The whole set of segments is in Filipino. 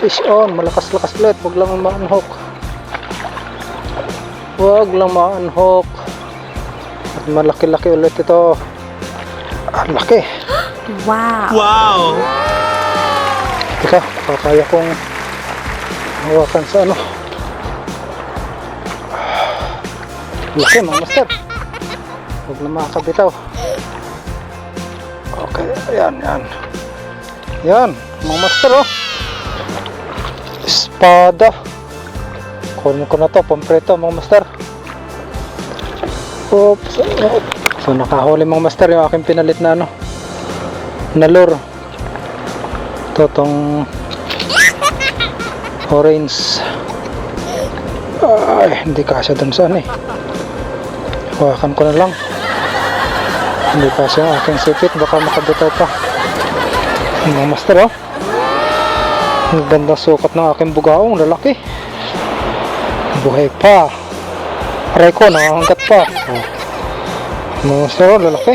Fish on, malakas-lakas ulit, wag lang ma-unhook. Wag lang ma-unhook. At malaki-laki ulit ito. Ang laki. Wow. Wow! Teka, papaya kong hawakan sa ano. Laki mga master. Huwag na makakabitaw. Okay, ayan, yan. Yan, mga master oh. Espada. Kunin ko na to, pampreto mga master. Oops. So nakahuli mga master yung aking pinalit na ano. Na lure. Ito tong orange. Ay, hindi kasya dun sa ano eh. Hawakan ko na lang. Hindi kasya aking sipit. Baka makabitaw pa. Mga master oh. Ang gandang sukat ng aking bugaong. Lalaki. Buhay pa. Aray ko, nakahanggat pa. Oh. Mga oh, lalaki.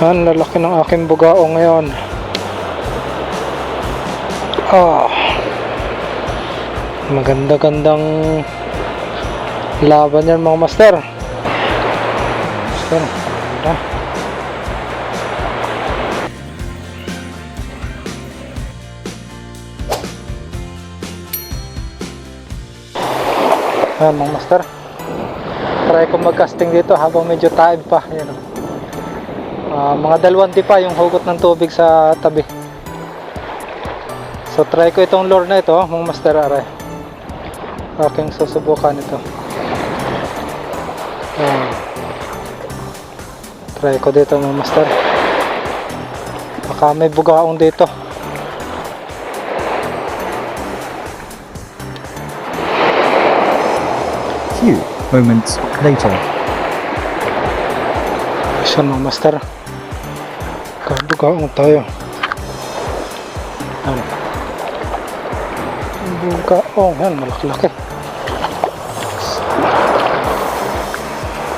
Ang lalaki ng aking bugaong ngayon. Ah. Maganda-gandang laban yan mga master. Master. Ayan mga master. Try ko mag-casting dito habang medyo taib pa. Ayan. Ah, mga dalawang pa yung hugot ng tubig sa tabi. So try ko itong lure na ito, mga master aray. Aking susubukan ito. Ayan. Try ko dito mga master. Baka may bugaong dito. Moments later. Siya mga master. Kabugaong tayo. Ayan. Bugaong. Yan, malaki-laki.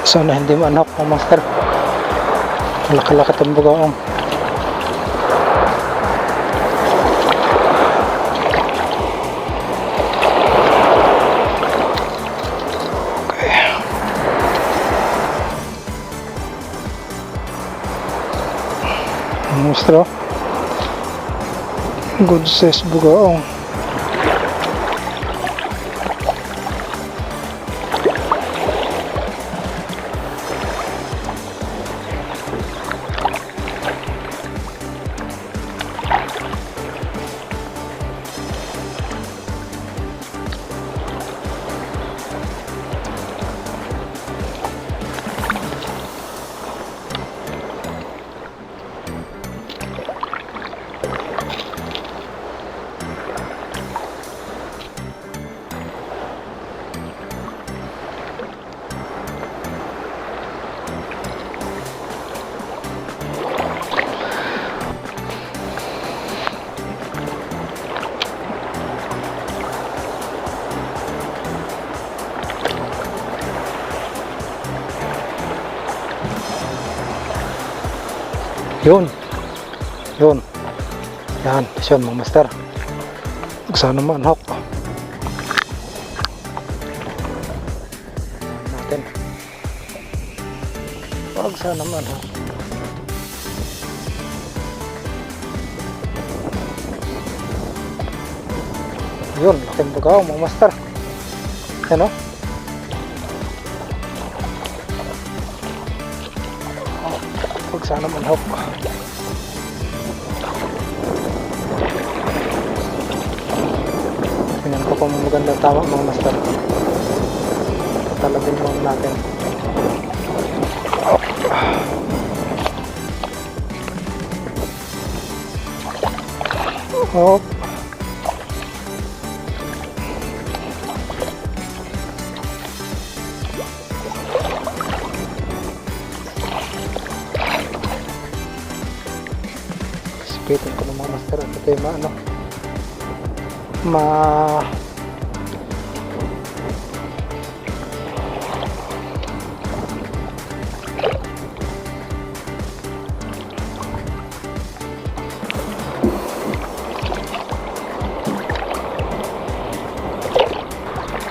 Sana hindi manok mga master. Malaki-laki itong bugaong. Monstro. Good size bugaong. Yun. Yun. Yan. Yun mga master. Sana manhok. Natin. Wag sana manhok. Yun. Laking bugaw mga master. Yan o. Wag sana manhok. Tingnan ko kung maganda tama mga master. Tatalabin mo natin. Hop. maano ma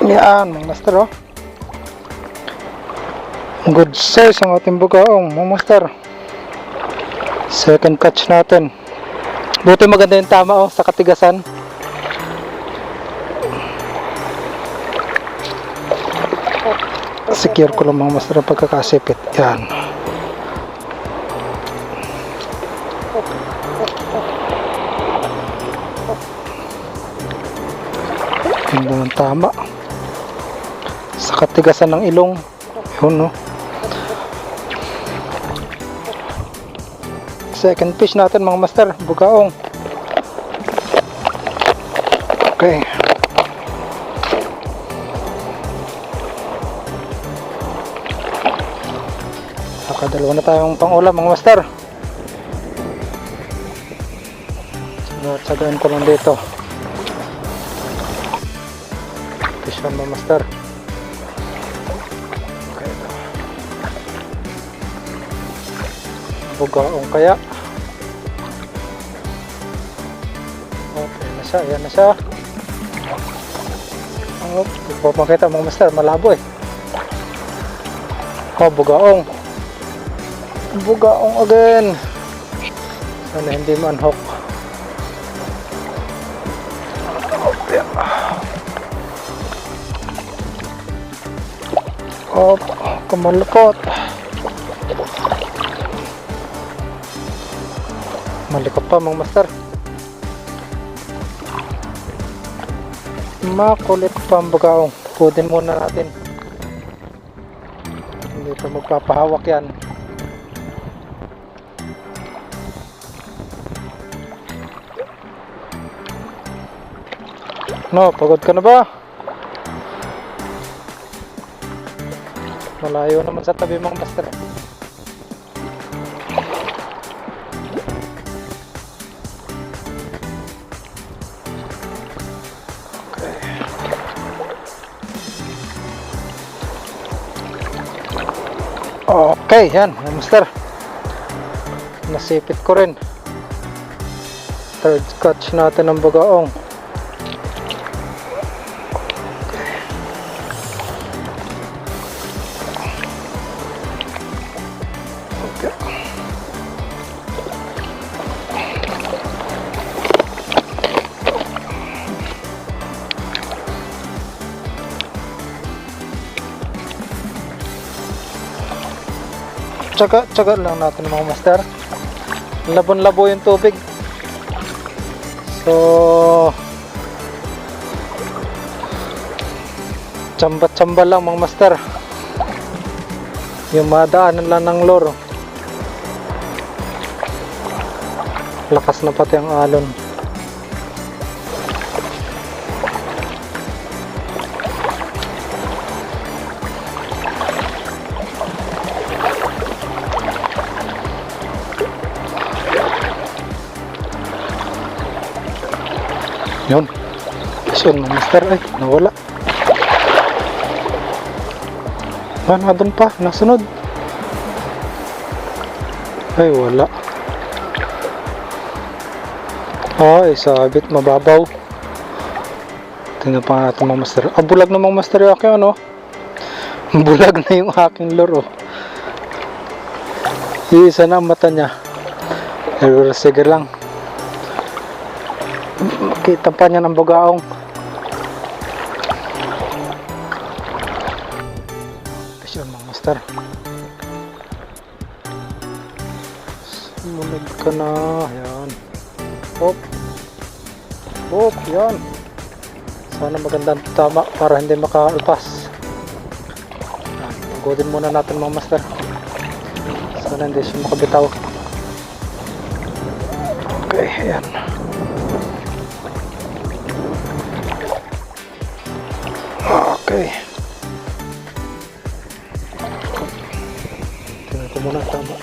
Yan, mga master oh. Good size ang ating bukaong, mga oh. master. Second catch natin. Buti maganda yung tama oh, sa katigasan. Secure ko lang mga master pagkakasipit. Yan. Ganda ng tama. Sa katigasan ng ilong. Yun, no? Second fish natin, mga master. Bugaong. Okay. Nakadalawa na tayong pangulam, mga master. Tsagaan ko lang dito. Fish on, mga master. Bugaong kaya. Okay na siya, yan na siya. Oh, makita mga master, malabo eh. Oh, bugaong. Bugaong again. Sana hindi manhok. Oh, kumalupot. Malikot pa mga master. Makulit pa ang bugaong. Pudin muna natin. Hindi pa magpapahawak yan. No, pagod ka na ba? Malayo naman sa tabi mga master. Okay, yan, master. Nasipit ko rin. Third catch natin ng bagaong. Tsaga, tsaga lang natin mga master. Labon-labo yung tubig. So, tsamba-tsamba lang mga master. Yung madaanan lang ng loro. Lakas na pati ang alon. Yun. Yun, mga master. Ay, nawala. Ah, nandun pa. Nasunod. Ay, wala. Ay, sabit. Mababaw. Tingnan pa natin mga master. Ah, bulag na mga master yung aking ano. Bulag na yung aking loro. Iisa na ang mata niya. Pero sige lang. Kita pa niya ng. Tapos yun mga master. Sumunod ka na. Yan. Hop. Hop. Yan. Sana magandang tama para hindi makalpas. Yan. Pagodin muna natin mga master. Sana hindi siya makabitaw. Okay. Yan. Okay. Tingnan ko muna tama.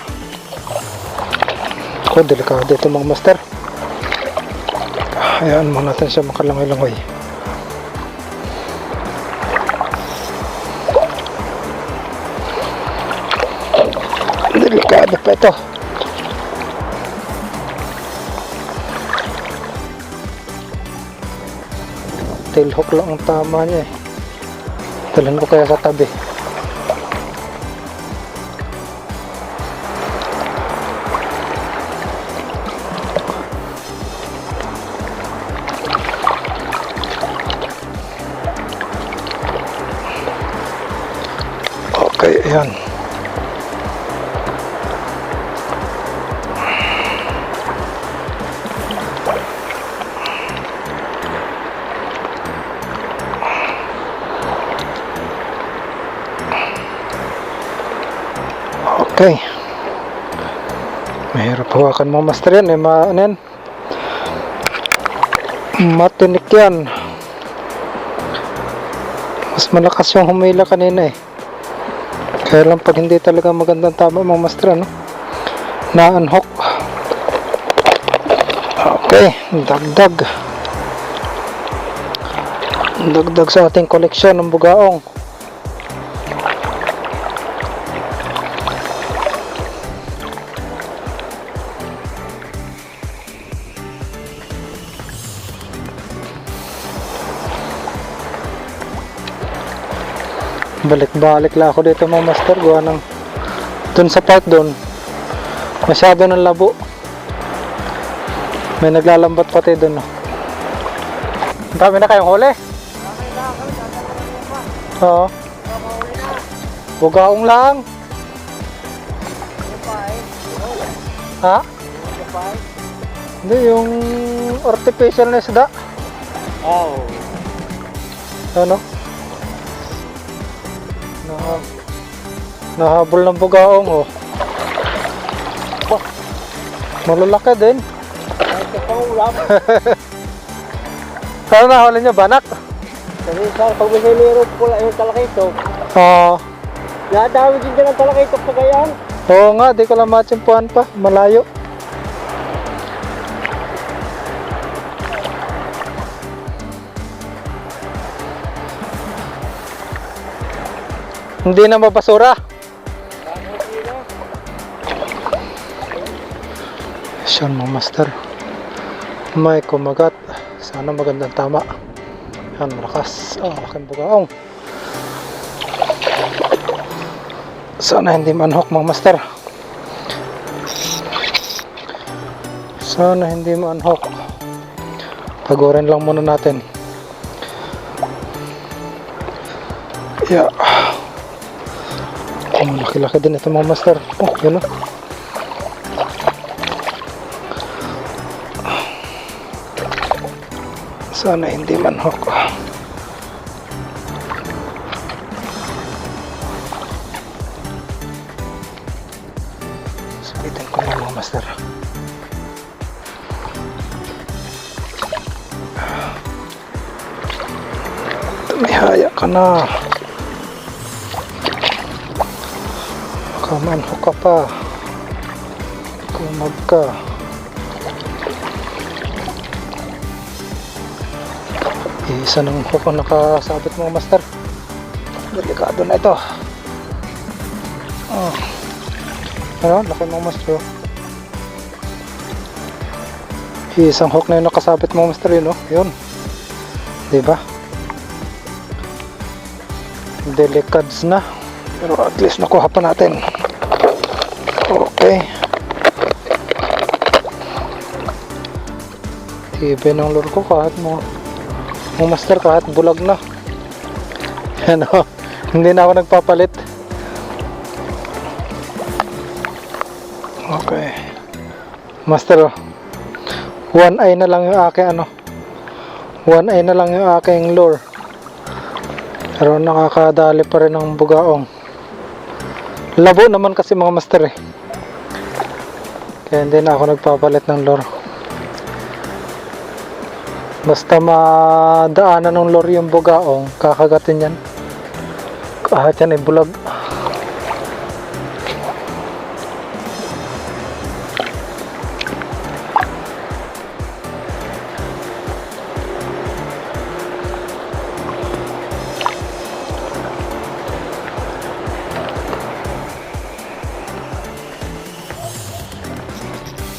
Ako, delikado ito mga master. Hayaan mo natin siya makalangoy-langoy. Delikado pa ito. Tail hook lang ang tama niya eh. Dalhin ko kaya sa tabi. Okay, ayan. Hawakan mo master yan eh. Ma, ano yan? Matinik yan. Mas malakas yung humila kanina eh. Kaya lang pag hindi talaga magandang tama mga master ano. Na-unhook. Okay. Dagdag. Dagdag sa ating koleksyon ng bugaong. Balik-balik lang ako dito mga master. Gawa ng dun sa part dun masyado ng labo. May naglalambat pati dun no. ang dami na kayong huli. Oo. Bugaong lang. Ha? Hindi yung artificial na isda. Oh. ano nahabol ng bugaong oh. Oh, Malalaki din. Ito pa ulam. Ano nahuli niyo, banak? Kasi sa pag may niliro pula yung talakito, Oo. nadami din dyan ang talakito pa gayaan. Oo nga, di ko lang matsimpuan pa. Malayo. Hindi na mabasura. Siyan mo, master. May kumagat. Sana magandang tama. Yan, malakas. Oh, aking bugaong. Sana hindi manhok mga master. Sana hindi manhok. Pagurin lang muna natin. Yeah. Oh, laki-laki din ito mga master. Oh, yun o. Sana hindi manhok. Sabitan ko lang mga master. Tumihaya ka na. Kamanho ka pa. Kumag ka. Isa ng hook ang nakasabit mga master. Delikado na ito. Oh. Ano? Laki mga master. oh. Isang hook na yung nakasabit mga master yun, oh. Yun. Diba? Delicads na. Pero at least nakuha pa natin. Okay. Tibay ng lure ko kahit mo mo master kahit bulag na. Ano, hindi na ako nagpapalit. Okay. Master, oh. one eye na lang yung aking ano. One eye na lang yung aking lure. Pero nakakadali pa rin ng bugaong. Labo naman kasi mga master eh. Kaya hindi na ako nagpapalit ng lure. Basta madaanan ng lure yung bugaong, kakagatin yan. Kahit yan ay bulag.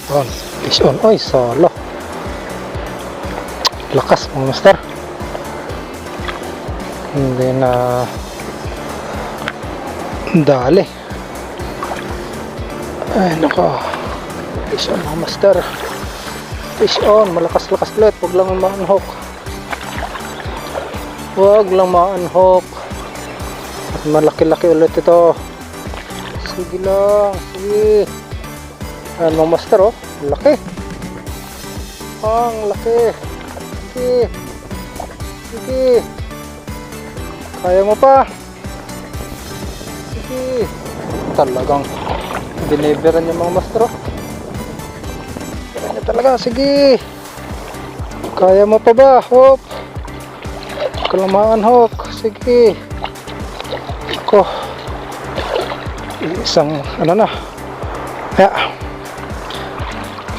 On. Fish on. Oy, solo. Lakas mga master. Hindi na Dali. Ay, nako. Fish on, mga master. Fish on. Malakas-lakas ulit. Huwag lang ma-unhook. Huwag lang ma-unhook. At malaki-laki ulit ito. Sige lang. Sige. Ayan, mga master, oh. Laki. Ang laki. Sige. Sige. Kaya mo pa. Sige. Talagang deliveran niya mga. Kaya niya talaga. Sige. Kaya mo pa ba? Hop. Kalamaan hok. Sige. Ko. Isang ano na. Ya.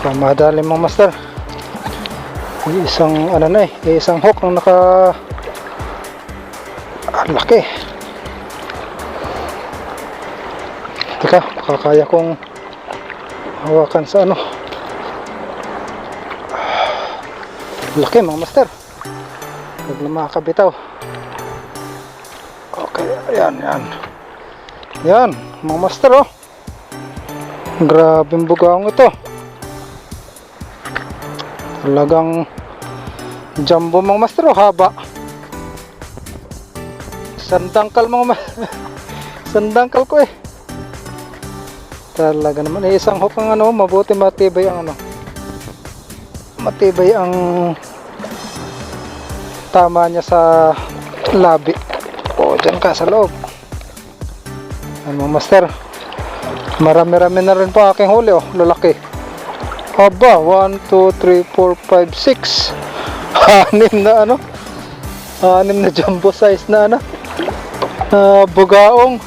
Pamadali mga master. Isang ano na eh. Isang hook ang naka ang laki. Teka, makakaya kong hawakan sa ano. Laki mga master. Huwag na makakabitaw. Okay, ayan, yan. Yan, mga master oh. Grabing bugaong ito. Talagang jumbo mga master oh, haba. Sandangkal mga ma Sandangkal ko eh. Talaga naman eh, isang hook ang ano, mabuti matibay ang ano. Matibay ang tama niya sa labi. O, dyan ka sa loob. Ano master? Marami-rami na rin po aking huli oh, lalaki. Aba, 1, 2, 3, 4, 5, 6. Anim na ano? Anim na jumbo size na ano? Ah, bugaong.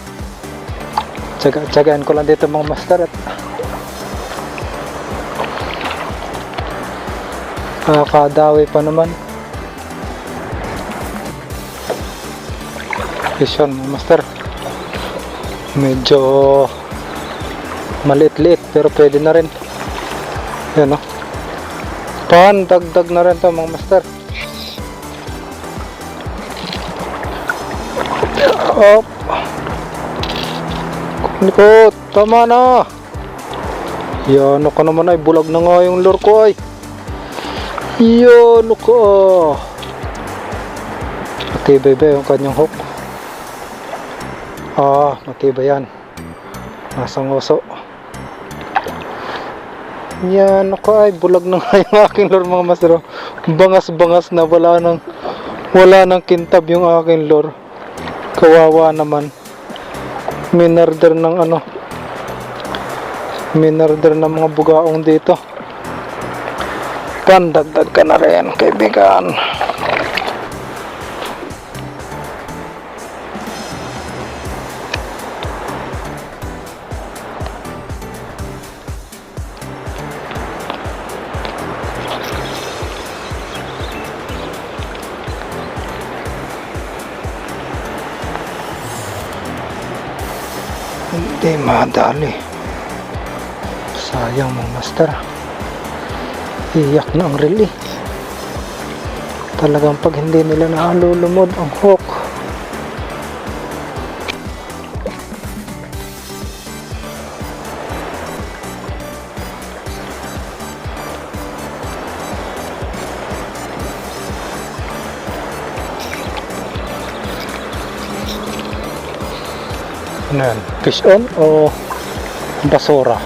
Tsaga, tsagaan ko lang dito mga master at Nakakadawi pa naman. Vision mga master. Medyo maliit-liit pero pwede na rin. Yan o. Pan, dagdag na rin to mga master. Op. Likot, tama na. Yan, ako naman ay bulag na nga yung lure ko ay. Yan, ako. Matibay ba yung kanyang hook? Ah, matibay yan. Nasa ngoso. Yan, ako ay bulag na nga yung aking lure mga masero. Bangas-bangas na wala nang wala nang kintab yung aking lure. Kawawa naman. Minarder ng ano. Minarder ng mga bugaong dito. Pandagdag ka na rin, kaibigan. Hindi madali. Sayang mga master. Iyak na ang reel eh. Talagang pag hindi nila nakalulumod ang hook. Ano yan? Fish on o basura?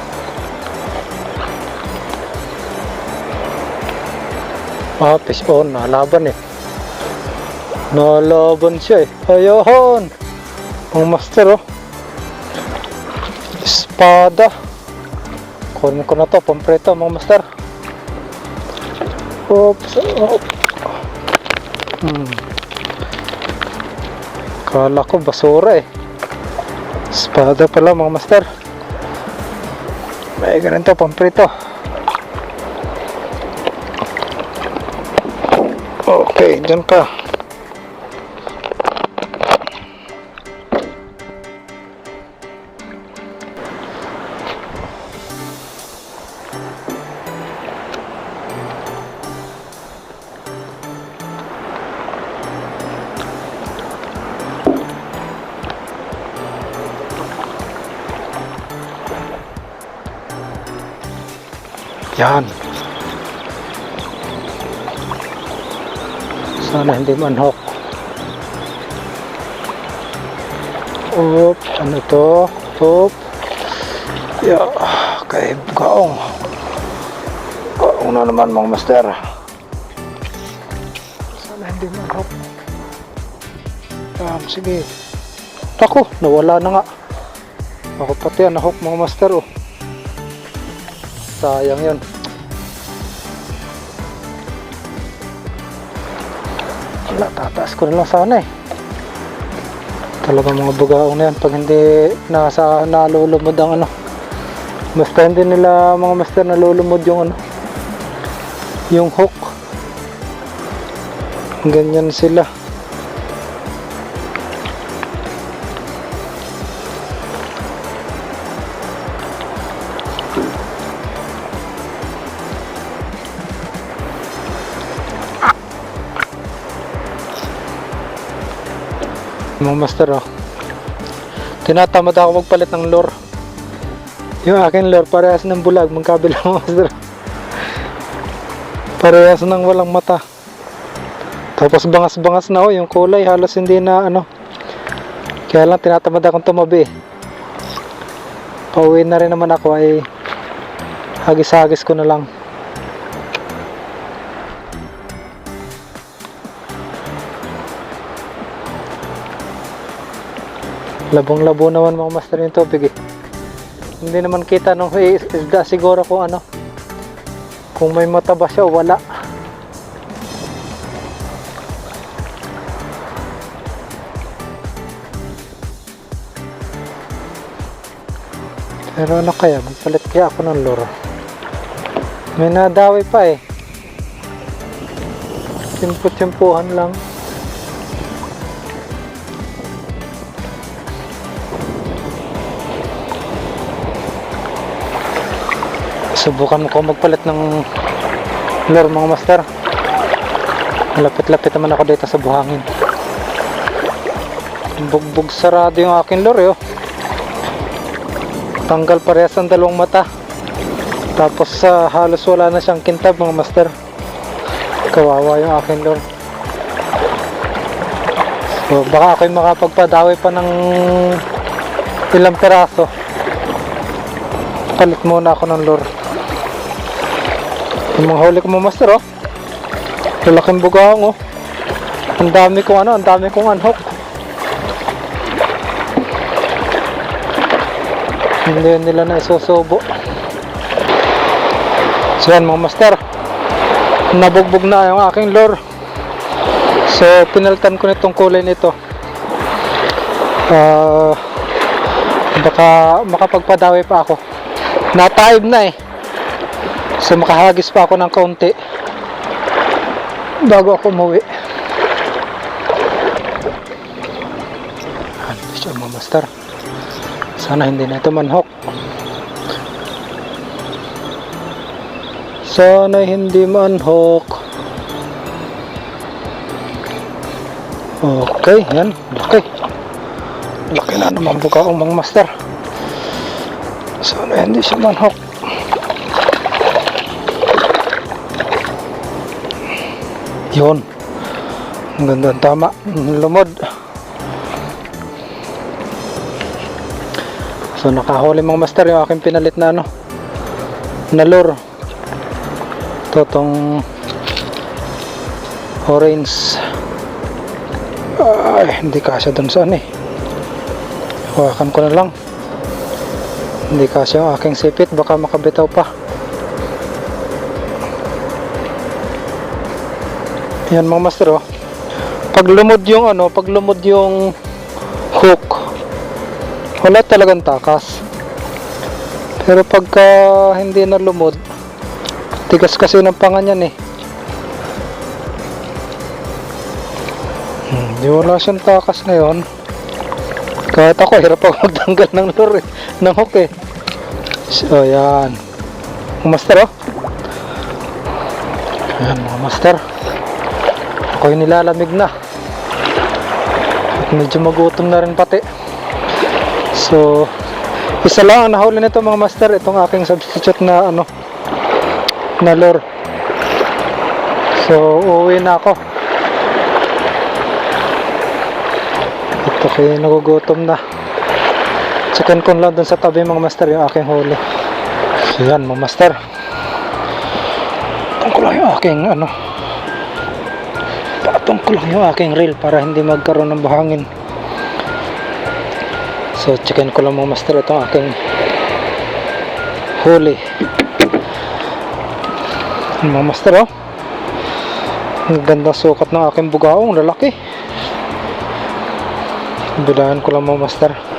Ah, fish on. Nalaban eh. Nalaban siya eh. Ayun! Ang master oh. Espada. Kunin ko na to. Pampreto mga master. Oops. Oh. Hmm. Kala ko basura eh. Espada pala mga master. May ganito pamprito. Okay, dyan ka. Yan. Sana hindi manhok. Oop, ano to? Oop. Ya, kay gaong. Gaong na naman mga master. Sana hindi manhok. Yan, sige. Ako, nawala na nga. Ako pati ang nahok mga master oh. Sayang yun. Wala, tataas ko na lang sana eh. Talaga mga bugaong na yan pag hindi nasa nalulumod ang ano. Basta hindi nila mga master nalulumod yung ano. Yung hook. Ganyan sila. Mga master oh. Tinatamad ako magpalit ng lure. Yung akin lure parehas ng bulag magkabilang mga master. Parehas ng walang mata. Tapos bangas-bangas na oh yung kulay halos hindi na ano. Kaya lang tinatamad akong tumabi. eh. Pauwi na rin naman ako ay hagis-hagis ko na lang. Labong-labo naman mga master yung tubig eh. Hindi naman kita nung is- isda siguro kung ano. Kung may mata ba siya wala. Pero ano kaya, magpalit kaya ako ng lure. May nadawi pa eh. Timpo-timpuhan lang. Subukan ko magpalit ng lure mga master. Malapit-lapit naman ako dito sa buhangin. Bugbog sarado yung aking lure oh. Tanggal parehas ang dalawang mata. Tapos sa halos wala na siyang kintab mga master. Kawawa yung aking lure. So baka ako'y makapagpadawi pa ng ilang peraso. Palit muna ako ng lure. Yung mga huli ko mga master oh. Lalaking bugaong oh. Ang dami kong ano, ang dami kong unhook. Hindi nila na isusubo. So yan mga master. Nabugbog na yung aking lure. So pinaltan ko nitong kulay nito. Ah baka makapagpadawi pa ako. Nataib na eh. So makahagis pa ako ng kaunti bago ako umuwi. Ano siya mga master? Sana hindi na ito manhok. Sana hindi manhok. Okay, yan. Laki. Laki na naman buka ang mga master. Sana hindi siya manhok. Yun. Ang ganda ang tama. Lumod. So nakahuli mga master yung aking pinalit na ano. Na lure. Ito tong orange. Ay, hindi kasya dun sa ano eh. Hawakan ko na lang. Hindi kasya yung aking sipit. Baka makabitaw pa. Yan mga master oh. Pag lumod yung ano, pag lumod yung hook, wala talagang takas. Pero pagka hindi na lumod, tigas kasi ng pangan yan eh. Hmm, di wala siyang takas ngayon. Kahit ako, hirap ako magtanggal ng lure, eh, ng hook eh. So, yan. Mga master oh. Yan mga master. Ako'y nilalamig na. At medyo magutom na rin pati. So, isa lang ang nahuli nito mga master. Itong aking substitute na ano, na lure. So, uuwi na ako. Ito kayo nagugutom na. Chicken ko lang dun sa tabi mga master yung aking huli. So yan mga master. Patong ko lang yung aking ano. Ko lang yung aking reel para hindi magkaroon ng buhangin. So chicken ko lang mga master itong aking huli. Mga master oh. Ang ganda sukat ng aking bugaong lalaki. Bilahan ko lang mga master.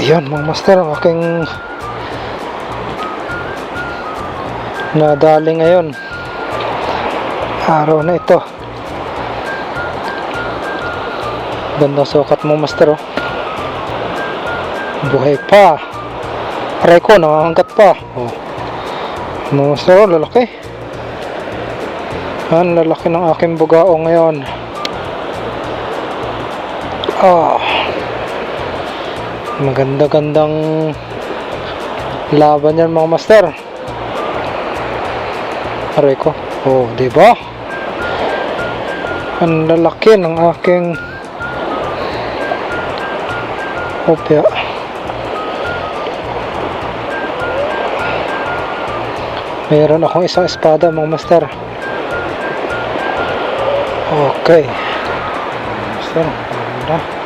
Ayan mga master, ang aking nadali ngayon. Araw na ito. Ganda sukat mo master oh. Buhay pa. Aray ko, nakahanggat pa. Oh. Mga master oh, lalaki. Yan, lalaki ng aking bugao ngayon. Ah. Maganda-gandang laban yan mga master. Aray ko. Oh, di ba? Ang lalaki ng aking opya. Meron akong isang espada mga master. Okay. Master, ganda.